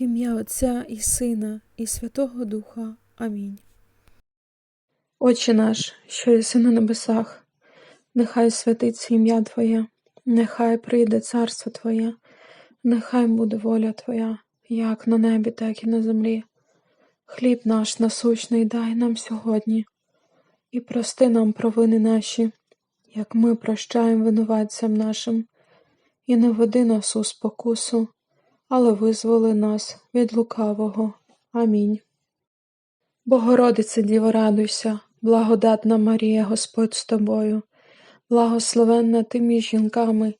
Ім'я Отця і Сина, і Святого Духа. Амінь. Отче наш, що єси на небесах, нехай святиться ім'я Твоє, нехай прийде царство Твоє, нехай буде воля Твоя, як на небі, так і на землі. Хліб наш насущний дай нам сьогодні, і прости нам провини наші, як ми прощаємо винуватцям нашим, і не веди нас у спокусу, але визволи нас від лукавого. Амінь. Богородице Діво, радуйся, благодатна Марія, Господь з тобою, благословенна ти між жінками,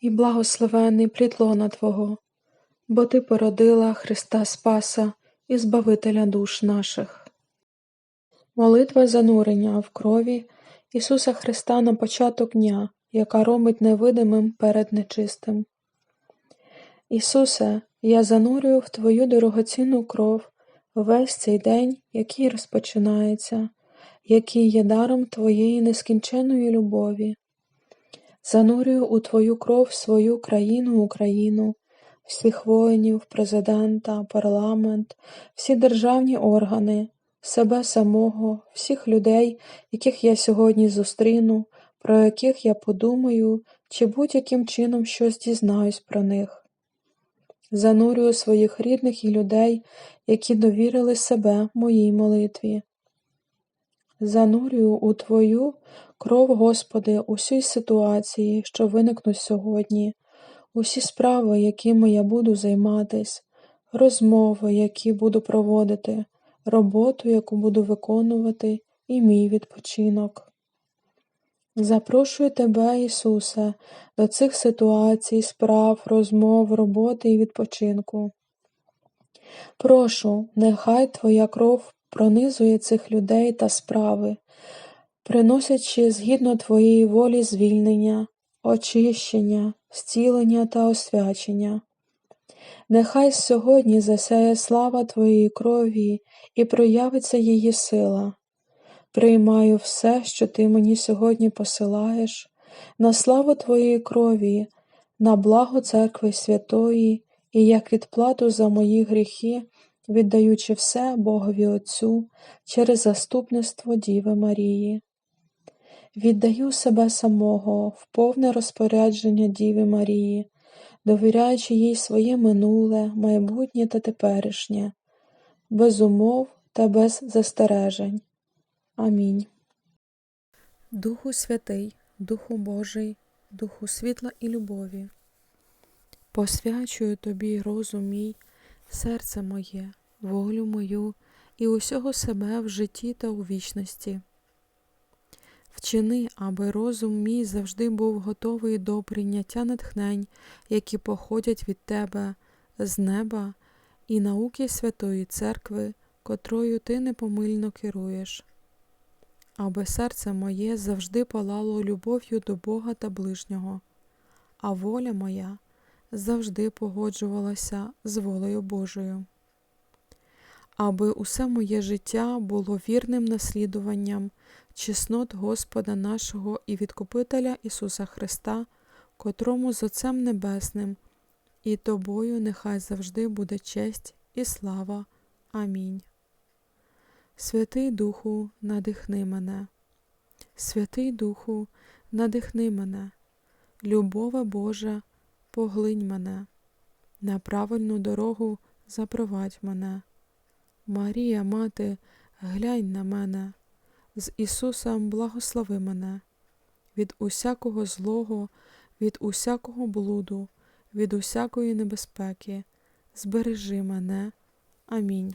і благословений плід лона Твого, бо Ти породила Христа Спаса і Збавителя душ наших. Молитва занурення в крові Ісуса Христа на початок дня, яка робить невидимим перед нечистим. Ісусе, я занурюю в Твою дорогоцінну кров весь цей день, який розпочинається, який є даром Твоєї нескінченної любові. Занурюю у Твою кров свою країну Україну, всіх воїнів, президента, парламент, всі державні органи, себе самого, всіх людей, яких я сьогодні зустріну, про яких я подумаю, чи будь-яким чином щось дізнаюсь про них. Занурюю своїх рідних і людей, які довірили себе моїй молитві. Занурюю у Твою кров, Господи, усі ситуації, що виникнуть сьогодні, усі справи, якими я буду займатись, розмови, які буду проводити, роботу, яку буду виконувати, і мій відпочинок. Запрошую Тебе, Ісусе, до цих ситуацій, справ, розмов, роботи і відпочинку. Прошу, нехай Твоя кров пронизує цих людей та справи, приносячи згідно Твоєї волі звільнення, очищення, зцілення та освячення. Нехай сьогодні засяє слава Твоєї крові і проявиться її сила. Приймаю все, що Ти мені сьогодні посилаєш, на славу Твоєї крові, на благо Церкви Святої і як відплату за мої гріхи, віддаючи все Богові Отцю через заступництво Діви Марії. Віддаю себе самого в повне розпорядження Діви Марії, довіряючи їй своє минуле, майбутнє та теперішнє, без умов та без застережень. Амінь. Духу Святий, Духу Божий, Духу світла і любові, посвячую Тобі розум мій, серце моє, волю мою і усього себе в житті та у вічності. Вчини, аби розум мій завжди був готовий до прийняття натхнень, які походять від Тебе з неба і науки Святої Церкви, котрою Ти непомильно керуєш аби серце моє завжди палало любов'ю до Бога та ближнього, а воля моя завжди погоджувалася з волею Божою, аби усе моє життя було вірним наслідуванням чеснот Господа нашого і Відкупителя Ісуса Христа, котрому з Отцем Небесним, і тобою нехай завжди буде честь і слава. Амінь. Святий Духу, надихни мене, Святий Духу, надихни мене, любове Божа, поглинь мене, на правильну дорогу запровадь мене. Марія, Мати, глянь на мене, з Ісусом благослови мене, від усякого злого, від усякого блуду, від усякої небезпеки, збережи мене. Амінь.